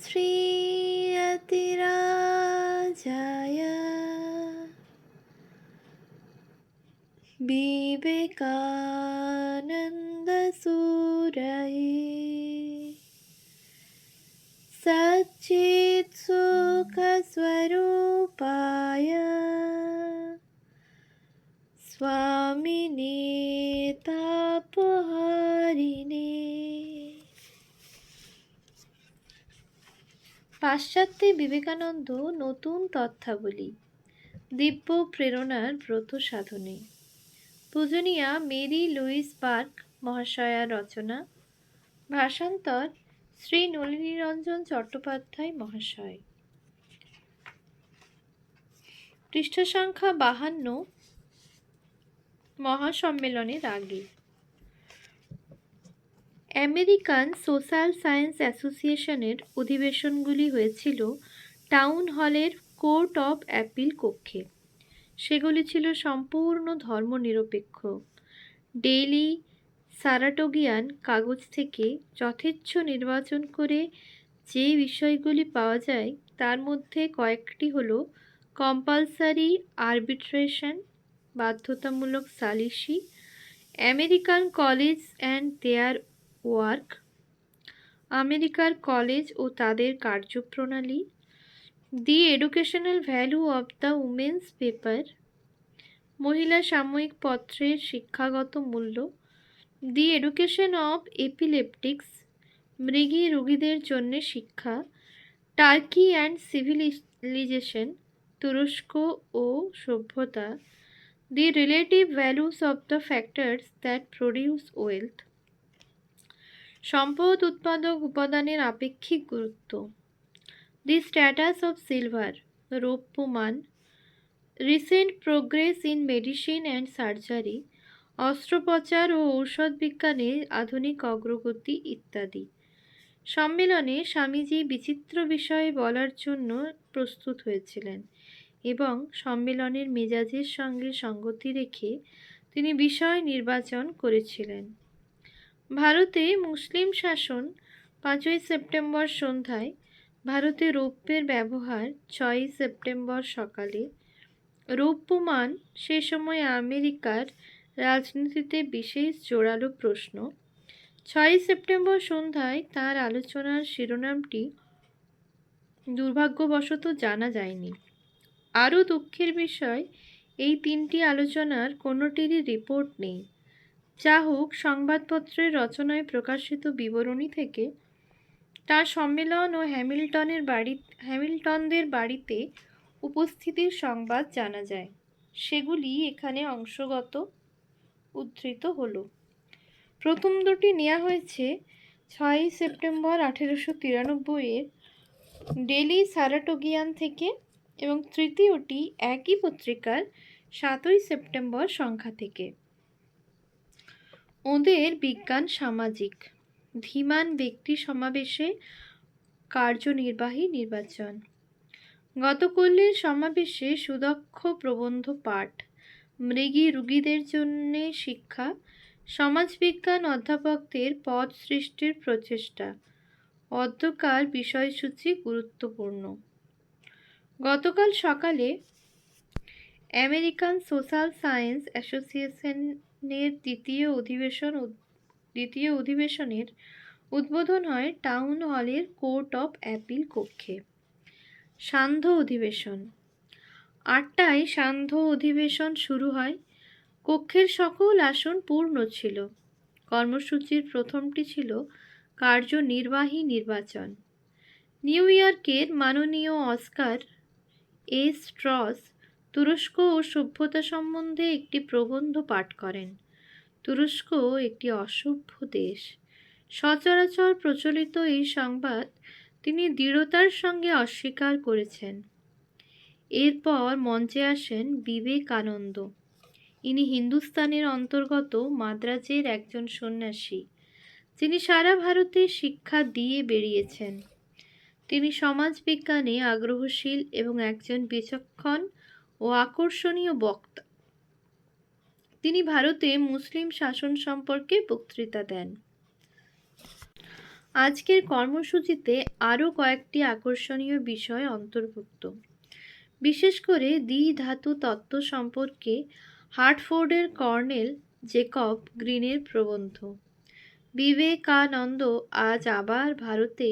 श्रीयतिराजाय विवेकानन्दसूरये सच्चित्सुखस्वरूपाय स्वामिने तापहारिणे পাশ্চাত্যে বিবেকানন্দ নতুন তথ্যাবলী, দিব্য প্রেরণার ব্রত সাধনে। পূজনীয়া মেরি লুইস পার্ক মহাশয়ার রচনা। ভাষান্তর শ্রী নলিনীরঞ্জন চট্টোপাধ্যায় মহাশয়। পৃষ্ঠ সংখ্যা বাহান্ন মহাসম্মেলনের আগে। আমেরিকান সোশ্যাল সায়েন্স অ্যাসোসিয়েশনের অধিবেশনগুলি হয়েছিল টাউন হলের কোর্ট অফ অ্যাপিল কক্ষে। সেগুলি ছিল সম্পূর্ণ ধর্মনিরপেক্ষ। ডেইলি সারাটোগিয়ান কাগজ থেকে যথেচ্ছ নির্বাচন করে যে বিষয়গুলি পাওয়া যায়, তার মধ্যে কয়েকটি হল কম্পালসারি আরবিট্রেশন, বাধ্যতামূলক সালিসি, American college and their work, আমেরিকার কলেজ ও তাদের কার্যপ্রণালী, the educational value of the women's paper, মহিলা সাময়িক পত্রের শিক্ষাগত মূল্য, দি এডুকেশন অব এপিলেপটিক্স, মৃগী রোগীদের জন্য শিক্ষা, টার্কি অ্যান্ড সিভিলাইজেশন তুরস্ক ও সভ্যতা, the relative values of the factors that produce wealth. সম্পদ উৎপাদক উপাদানের আপেক্ষিক গুরুত্ব। দি স্ট্যাটাস অফ সিলভার রৌপ্য মান recent progress in medicine and surgery অস্ত্রোপচার ও ঔষধ বিজ্ঞানে আধুনিক অগ্রগতি ইত্যাদি। সম্মেলনে স্বামীজি বিচিত্র বিষয়ে বলার জন্য প্রস্তুত হয়েছিলেন এবং সম্মেলনের মেজাজের সঙ্গে সঙ্গতি রেখে তিনি বিষয় নির্বাচন করেছিলেন। ভারতে মুসলিম শাসন পাঁচই সেপ্টেম্বর সন্ধ্যায় ভারতে রৌপ্যের ব্যবহার ছয়ই সেপ্টেম্বর সকালে। রৌপ্যমান সে সময় আমেরিকার রাজনীতিতে বিশেষ জোরালো প্রশ্ন। ছয়ই সেপ্টেম্বর সন্ধ্যায় তার আলোচনার শিরোনামটি দুর্ভাগ্যবশত জানা যায়নি। আরও দুঃখের বিষয়, এই তিনটি আলোচনার কোনোটিরই রিপোর্ট নেই। যা হোক, সংবাদপত্রের রচনায় প্রকাশিত বিবরণী থেকে তার সম্মেলন ও হ্যামিল্টনের বাড়ি, হ্যামিল্টনদের বাড়িতে উপস্থিতির সংবাদ জানা যায়। সেগুলি এখানে অংশগত উদ্ধৃত হলো। প্রথম দুটি নেওয়া হয়েছে ছয়ই সেপ্টেম্বর আঠেরোশো তিরানব্বইয়ের ডেলি সারাটোগিয়ান থেকে এবং তৃতীয়টি একই পত্রিকার সাতই সেপ্টেম্বর সংখ্যা থেকে। ওদের বিজ্ঞান সামাজিক। ধীমান ব্যক্তি সমাবেশে কার্যনির্বাহী নির্বাচন। গতকল্যের সমাবেশে সুদক্ষ প্রবন্ধ পাঠ, মৃগী রুগীদের জন্য শিক্ষা, সমাজবিজ্ঞান অধ্যাপকদের পদ সৃষ্টির প্রচেষ্টা অধ্যকার বিষয়সূচি গুরুত্বপূর্ণ। গতকাল সকালে আমেরিকান সোশ্যাল সায়েন্স অ্যাসোসিয়েশনের দ্বিতীয় অধিবেশন দ্বিতীয় অধিবেশনের উদ্বোধন হয় টাউন হলের কোর্ট অফ অ্যাপিল কক্ষে। সান্ধ্য অধিবেশন। আটটায় সান্ধ্য অধিবেশন শুরু হয়। কক্ষের সকল আসন পূর্ণ ছিল। কর্মসূচির প্রথমটি ছিল কার্যনির্বাহী নির্বাচন। নিউ ইয়র্কের মাননীয় অস্কার এ স্ট্রস তুরস্ক ও সভ্যতা সম্বন্ধে একটি প্রবন্ধ পাঠ করেন। তুরস্ক একটি অসভ্য দেশ। সচরাচর প্রচলিত এই সংবাদ তিনি দৃঢ়তার সঙ্গে অস্বীকার করেছেন। এরপর মঞ্চে আসেন বিবেকানন্দ। ইনি হিন্দুস্তানের অন্তর্গত মাদ্রাজের একজন সন্ন্যাসী। যিনি সারা ভারতে শিক্ষা দিয়ে বেরিয়েছেন। তিনি সমাজবিজ্ঞানে আগ্রহশীল এবং একজন বিচক্ষণ ও আকর্ষণীয় বক্তা। তিনি ভারতে মুসলিম শাসন সম্পর্কে বক্তৃতা দেন। আজকের কর্মসূচিতে আরও কয়েকটি আকর্ষণীয় বিষয় অন্তর্ভুক্ত। বিশেষ করে দ্বি ধাতু তত্ত্ব সম্পর্কে হার্টফোর্ডের কর্নেল জেকব গ্রিনের প্রবন্ধ। বিবেকানন্দ আজ আবার ভারতে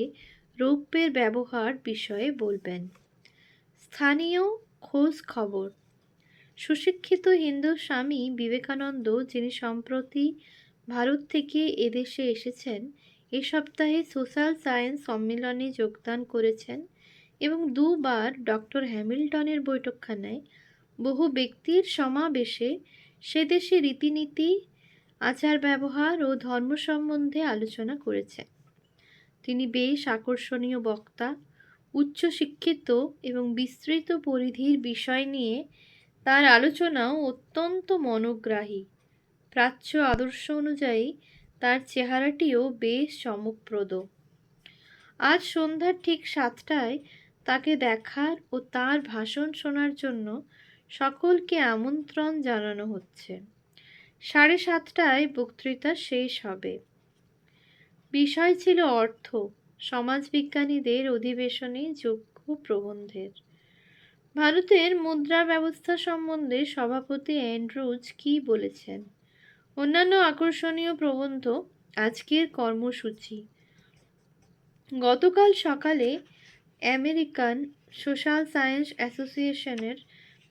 রৌপ্যের ব্যবহার বিষয়ে বলবেন। স্থানীয় খোঁজ খবর। সুশিক্ষিত হিন্দু স্বামী বিবেকানন্দ, যিনি সম্প্রতি ভারত থেকে এদেশে এসেছেন, এ সপ্তাহে সোশ্যাল সায়েন্স সম্মেলনে যোগদান করেছেন এবং দুবার ডক্টর হ্যামিল্টনের বৈঠকখানায় বহু ব্যক্তির সমাবেশে সে দেশে রীতিনীতি, আচার ব্যবহার ও ধর্ম সম্বন্ধে আলোচনা করেছেন। তিনি বেশ আকর্ষণীয় বক্তা উচ্চশিক্ষিত এবং বিস্তৃত পরিধির বিষয় নিয়ে তার আলোচনাও অত্যন্ত মনোগ্রাহী। প্রাচ্য আদর্শ অনুযায়ী তার চেহারাটিও বেশ চমকপ্রদ। আজ সন্ধ্যার ঠিক সাতটায় তাকে দেখার ও তার ভাষণ শোনার জন্য সকলকে আমন্ত্রণ জানানো হচ্ছে। সাড়ে সাতটায় বক্তৃতা শেষ হবে। বিষয় ছিল অর্থ। সমাজবিজ্ঞানীদের অধিবেশনে যোগ্য প্রবন্ধের। ভারতের মুদ্রা ব্যবস্থা সম্বন্ধে সভাপতি অ্যান্ড্রুজ কি বলেছেন? অন্যান্য আকর্ষণীয় প্রবন্ধ, আজকের কর্মসূচি। গতকাল সকালে আমেরিকান সোশ্যাল সায়েন্স অ্যাসোসিয়েশনের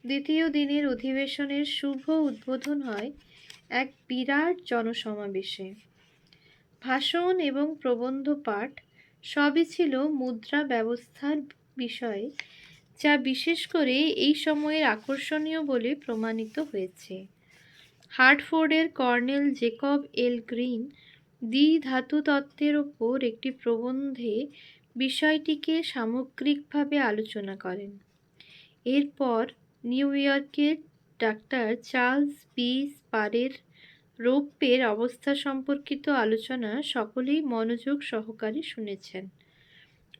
দ্বিতীয় দিনের অধিবেশনের শুভ উদ্বোধন হয় এক বিরাট জনসমাবেশে। ভাষণ এবং প্রবন্ধ পাঠ সবই ছিল মুদ্রা ব্যবস্থার বিষয়ে, যা বিশেষ করে এই সময়ের আকর্ষণীয় বলে প্রমাণিত হয়েছে। হার্টফোর্ডের কর্নেল জেকব এল গ্রিন দ্বি ধাতু তত্ত্বের ওপর একটি প্রবন্ধে বিষয়টিকে সামগ্রিকভাবে আলোচনা করেন। এরপর নিউ ইয়র্কের ডাক্তার চার্লস বি স্পারের রৌপ্যের অবস্থা সম্পর্কিত আলোচনা সকলেই মনোযোগ সহকারে শুনেছেন।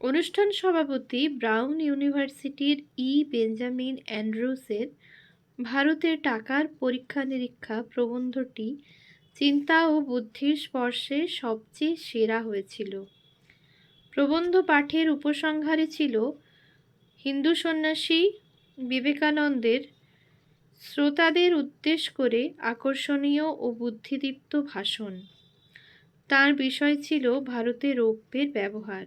অনুষ্ঠান সভাপতি ব্রাউন ইউনিভার্সিটির ই বেঞ্জামিন অ্যান্ড্রুসের ভারতের টাকার পরীক্ষা নিরীক্ষা প্রবন্ধটি চিন্তা ও বুদ্ধির স্পর্শে সবচেয়ে সেরা হয়েছিল। প্রবন্ধ পাঠের উপসংহারে ছিল হিন্দু সন্ন্যাসী বিবেকানন্দের শ্রোতাদের উদ্দেশ্য করে আকর্ষণীয় ও বুদ্ধিদীপ্ত ভাষণ। তার বিষয় ছিল ভারতে রৌপ্যের ব্যবহার।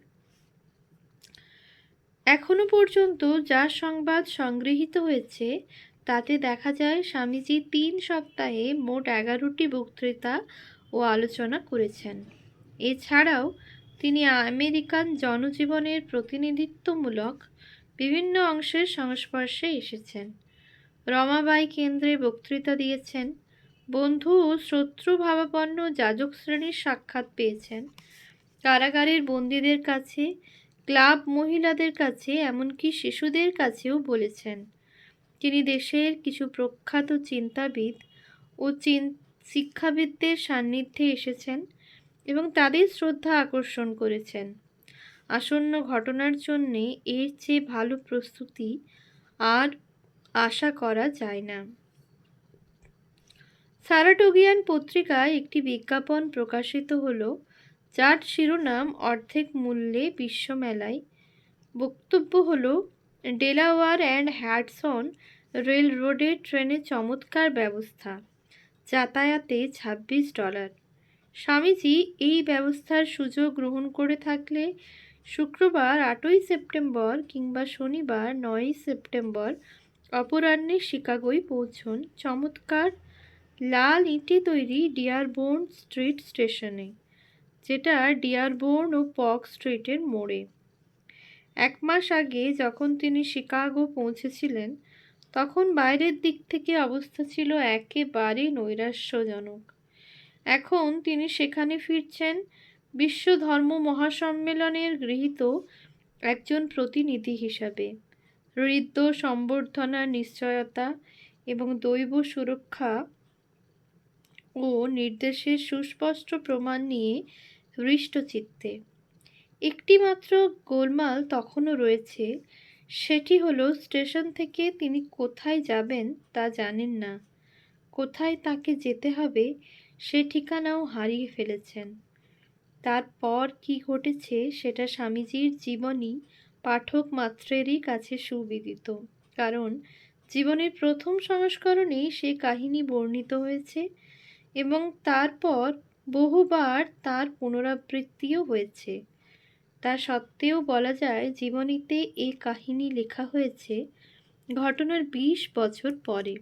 এখনও পর্যন্ত যা সংবাদ সংগৃহীত হয়েছে, তাতে দেখা যায় স্বামীজি তিন সপ্তাহে মোট এগারোটি বক্তৃতা ও আলোচনা করেছেন। এছাড়াও তিনি আমেরিকান জনজীবনের প্রতিনিধিত্বমূলক বিভিন্ন অংশের সংস্পর্শে এসেছেন। রমাবাই কেন্দ্রে বক্তৃতা দিয়েছেন। বন্ধু ও শত্রু ভাবাপন্ন যাজক শ্রেণির সাক্ষাৎ পেয়েছেন। কারাগারের বন্দীদের কাছে, ক্লাব মহিলাদের কাছে, এমনকি শিশুদের কাছেও বলেছেন। তিনি দেশের কিছু প্রখ্যাত চিন্তাবিদ ও চিন শিক্ষাবিদদের সান্নিধ্যে এসেছেন এবং তাদের শ্রদ্ধা আকর্ষণ করেছেন। আসন্ন ঘটনার জন্যে এর চেয়ে ভালো প্রস্তুতি আর আশা করা যায় না। সারাটোগিয়ান পত্রিকায় একটি বিজ্ঞাপন প্রকাশিত হলো, যার শিরোনাম অর্ধেক মূল্যে বিশ্বমেলায়। বক্তব্য হলো, ডেলাওয়ার অ্যান্ড হ্যাডসন রেল রোডের ট্রেনে চমৎকার ব্যবস্থা, যাতায়াতে ছাব্বিশ ডলার। স্বামীজি এই ব্যবস্থার সুযোগ গ্রহণ করে থাকলে শুক্রবার আটই সেপ্টেম্বর কিংবা শনিবার নয়ই সেপ্টেম্বর অপরাহ্নে শিকাগোয় পৌঁছন চমৎকার লাল ইটে তৈরি ডিয়ারবোর্ন স্ট্রিট স্টেশনে, যেটা ডিয়ারবোর্ন ও পক স্ট্রিটের মোড়ে। এক মাস আগে যখন তিনি শিকাগো পৌঁছেছিলেন, তখন বাইরের দিক থেকে অবস্থা ছিল একেবারে নৈরাশ্যজনক। এখন তিনি সেখানে ফিরছেন বিশ্ব ধর্ম মহাসম্মেলনের গৃহীত একজন প্রতিনিধি হিসাবে। হৃদ্য সম্বর্ধনা নিশ্চয়তা এবং দৈব সুরক্ষা ও নির্দেশের সুস্পষ্ট প্রমাণ নিয়ে হৃষ্টচিত্তে। একটি মাত্র গোলমাল তখনও রয়েছে, সেটি হলো স্টেশন থেকে তিনি কোথায় যাবেন তা জানেন না। কোথায় তাকে যেতে হবে সে ঠিকানাও হারিয়ে ফেলেছেন। তারপর কি ঘটেছে সেটা স্বামীজির জীবনী পাঠক মাত্রেরই কাছে সুবিদিত। কারণ জীবনের প্রথম সংস্করণেই সে কাহিনী বর্ণিত হয়েছে এবং তারপর বহুবার তার পুনরাবৃত্তিও হয়েছে। তা সত্ত্বেও বলা যায় জীবনীতে এ কাহিনী লেখা হয়েছে ঘটনার বিশ বছর পরে।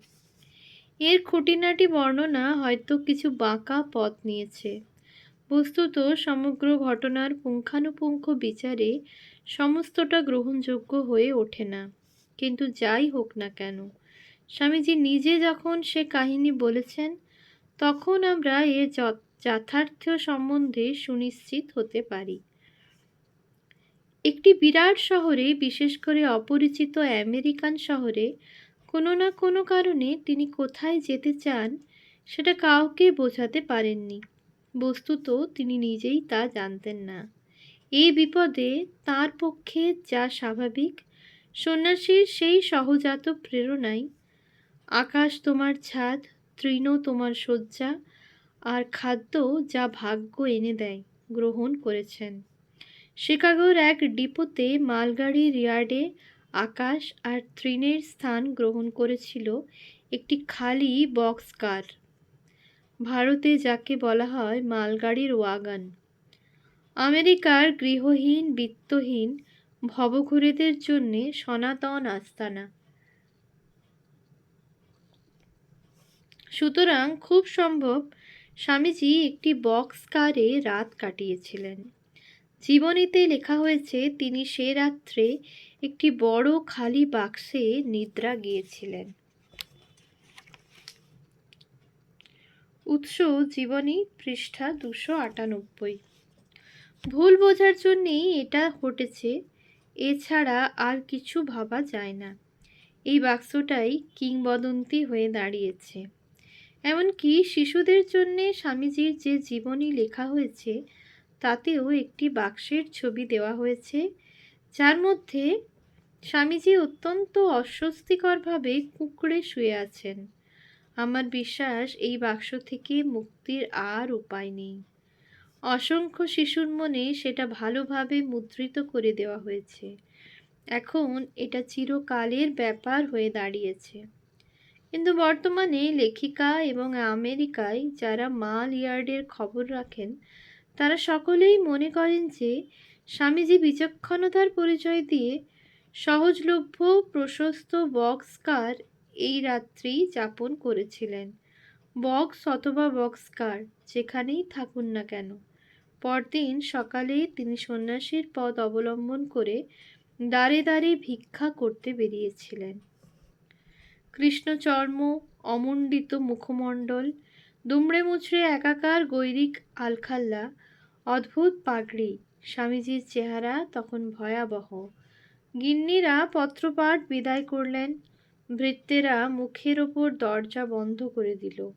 এর খুঁটিনাটি বর্ণনা হয়তো কিছু বাঁকা পথ নিয়েছে। বস্তুত সমগ্র ঘটনার পুঙ্খানুপুঙ্খ বিচারে সমস্তটা গ্রহণযোগ্য হয়ে ওঠে না। কিন্তু যাই হোক না কেন, স্বামীজি নিজে যখন সে কাহিনী বলেছেন, তখন আমরা এর যথ- যথার্থ সম্বন্ধে সুনিশ্চিত হতে পারি। একটি বিরাট শহরে, বিশেষ করে অপরিচিত আমেরিকান শহরে, কোনো না কোনো কারণে তিনি কোথায় যেতে চান, সেটা কাউকে বোঝাতে পারেননি। বস্তুত তিনি নিজেই তা জানতেন না। এই বিপদে তার পক্ষে যা স্বাভাবিক সন্ন্যাসীর সেই সহজাত প্রেরণাই। আকাশ তোমার ছাদ, তৃণ তোমার শয্যা, আর খাদ্য যা ভাগ্য এনে দেয়, গ্রহণ করেছেন। শিকাগোর এক ডিপোতে মালগাড়ির রিয়ার্ডে আকাশ আর তৃণের স্থান গ্রহণ করেছিল একটি খালি বক্স কার ভারতে যাকে বলা হয় মালগাড়ির ওয়াগন। আমেরিকার গৃহহীন, বিত্তহীন ভবঘুরেদের জন্যে সনাতন আস্তানা। সুতরাং খুব সম্ভব স্বামীজি একটি বক্স কারে রাত কাটিয়েছিলেন। জীবনীতে লেখা হয়েছে, তিনি সে রাত্রে একটি বড় খালি বাক্সে নিদ্রা গিয়েছিলেন। উৎস, জীবনী, পৃষ্ঠা দুশো আটানব্বই। ভুল বোঝার জন্যেই এটা ঘটেছে। এছাড়া আর কিছু ভাবা যায় না। এই বাক্সটাই কিংবদন্তি হয়ে দাঁড়িয়েছে। এমনকি শিশুদের জন্যে স্বামীজির যে জীবনী লেখা হয়েছে, তাতেও একটি বাক্সের ছবি দেওয়া হয়েছে, যার মধ্যে স্বামীজি অত্যন্ত অস্বস্তিকরভাবে কুঁকড়ে শুয়ে আছেন। আমার বিশ্বাস এই বাক্স থেকে মুক্তির আর উপায় নেই। অসংখ্য শিশুর মনে সেটা ভালোভাবে মুদ্রিত করে দেওয়া হয়েছে। এখন এটা চিরকালের ব্যাপার হয়ে দাঁড়িয়েছে। কিন্তু বর্তমানে লেখিকা এবং আমেরিকায় যারা মাল ইয়ার্ডের খবর রাখেন, তারা সকলেই মনে করেন যে স্বামীজি বিচক্ষণতার পরিচয় দিয়ে সহজলভ্য, প্রশস্ত বক্স কার এই রাত্রি যাপন করেছিলেন। বক্স অথবা বক্স কার, যেখানেই থাকুন না কেন। পরদিন সকালে তিনি সন্ন্যাসীর পদ অবলম্বন করে দাঁড়ে দাঁড়ে ভিক্ষা করতে বেরিয়েছিলেন। কৃষ্ণচর্ম, অমণ্ডিত মুখমণ্ডল দুমড়ে মুচড়ে একাকার গৈরিক আলখাল্লা, অদ্ভুত পাগড়ি, স্বামীজির চেহারা তখন ভয়াবহ। গিন্নিরা পত্রপাঠ বিদায় করলেন, ভৃত্যেরা মুখের ওপর দরজা বন্ধ করে দিল।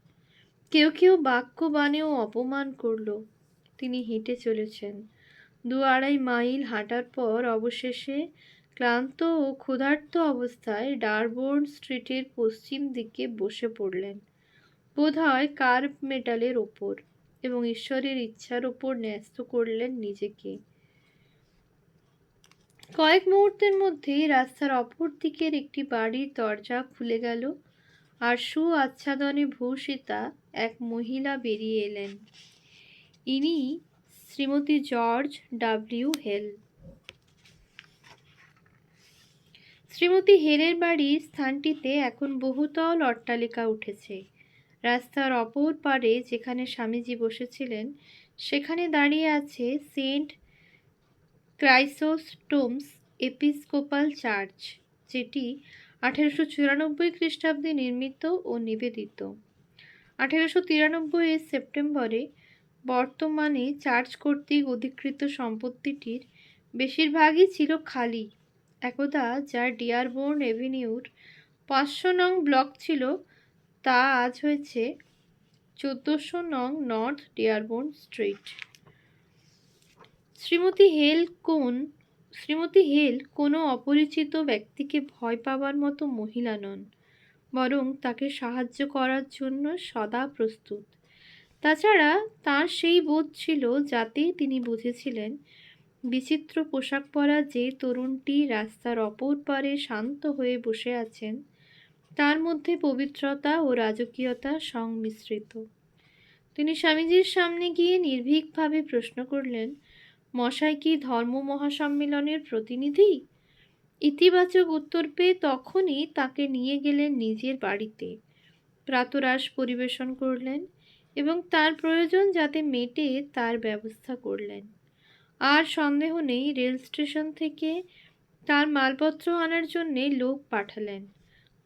কেউ কেউ বাক্য বানেও অপমান করল। তিনি হেঁটে চলেছেন। দু আড়াই মাইল হাঁটার পর অবশেষে ক্লান্ত ও ক্ষুধার্ত অবস্থায় ডারবোর্ন স্ট্রিটের পশ্চিম দিকে বসে পড়লেন। বোধহয় কার্ভ মেটালের ওপর এবং ঈশ্বরের ইচ্ছার ওপর ন্যস্ত করলেন নিজেকে। কয়েক মুহূর্তের মধ্যেই রাস্তার অপর দিকের একটি বাড়ির দরজা খুলে গেল আর সু আচ্ছাদনে ভূষিতা এক মহিলা বেরিয়ে এলেন। ইনি Shrimati George W Hale. Shrimati হেলের বাড়ির স্থানটিতে এখন বহুতল অট্টালিকা উঠেছে। রাস্তার অপর পারে যেখানে স্বামীজি বসেছিলেন, সেখানে দাঁড়িয়ে আছে সেন্ট ক্রাইসোস্টোমস এপিস্কোপাল চার্চ, যেটি আঠেরোশো চুরানব্বই খ্রিস্টাব্দে নির্মিত ও নিবেদিত। আঠেরোশো তিরানব্বই সেপ্টেম্বরে বর্তমানে চার্চ কর্তৃক অধিকৃত সম্পত্তিটির বেশিরভাগই ছিল খালি। একদা যা ডিয়ারবোর্ন এভিনিউর পাঁচশো নং ব্লক ছিল, তা আজ হয়েছে চোদ্দোশো নং North Dearborn Street. Shrimati Hale কোন, শ্রীমতী হেল কোনো অপরিচিত ব্যক্তিকে ভয় পাবার মতো মহিলা নন, বরং তাকে সাহায্য করার জন্য সদা প্রস্তুত। তাছাড়া তার সেই বোধ ছিল যাতে তিনি বুঝেছিলেন, বিচিত্র পোশাক পরা যে তরুণটি রাস্তার অপর পারে শান্ত হয়ে বসে আছেন, তার মধ্যে পবিত্রতা ও রাজকীয়তা সংমিশ্রিত। তিনি স্বামীজির সামনে গিয়ে নির্ভীকভাবে প্রশ্ন করলেন, মশাই কি ধর্ম মহাসম্মেলনের প্রতিনিধি? ইতিবাচক উত্তর পেয়ে তখনই তাকে নিয়ে গেলেন নিজের বাড়িতে। প্রাতরাশ পরিবেশন করলেন এবং তার প্রয়োজন যাতে মেটে তার ব্যবস্থা করলেন। আর সন্দেহ নেই, রেল স্টেশন থেকে তার মালপত্র আনার জন্যে লোক পাঠালেন।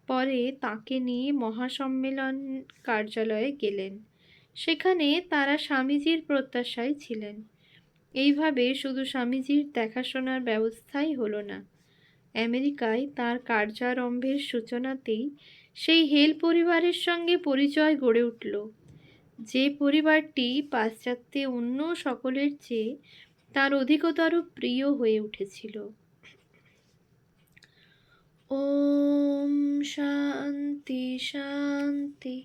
পরে তাকে নিয়ে মহাসম্মেলন কার্যালয়ে গেলেন। সেখানে তারা স্বামীজির প্রত্যাশায় ছিলেন। এইভাবে শুধু স্বামীজির দেখাশোনার ব্যবস্থাই হলো না, আমেরিকায় তার কার্যারম্ভের সূচনাতেই সেই হেল পরিবারের সঙ্গে পরিচয় গড়ে উঠল। যে পরিবারটি পাশ্চাত্যে অন্য সকলের চেয়ে তার অধিকতর প্রিয় হয়ে উঠেছিল। ওম শান্তি শান্তি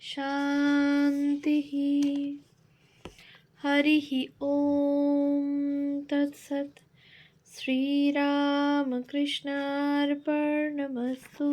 শান্তি হরি ওম তৎসৎ। শ্রীরামকৃষ্ণার্পণমস্তু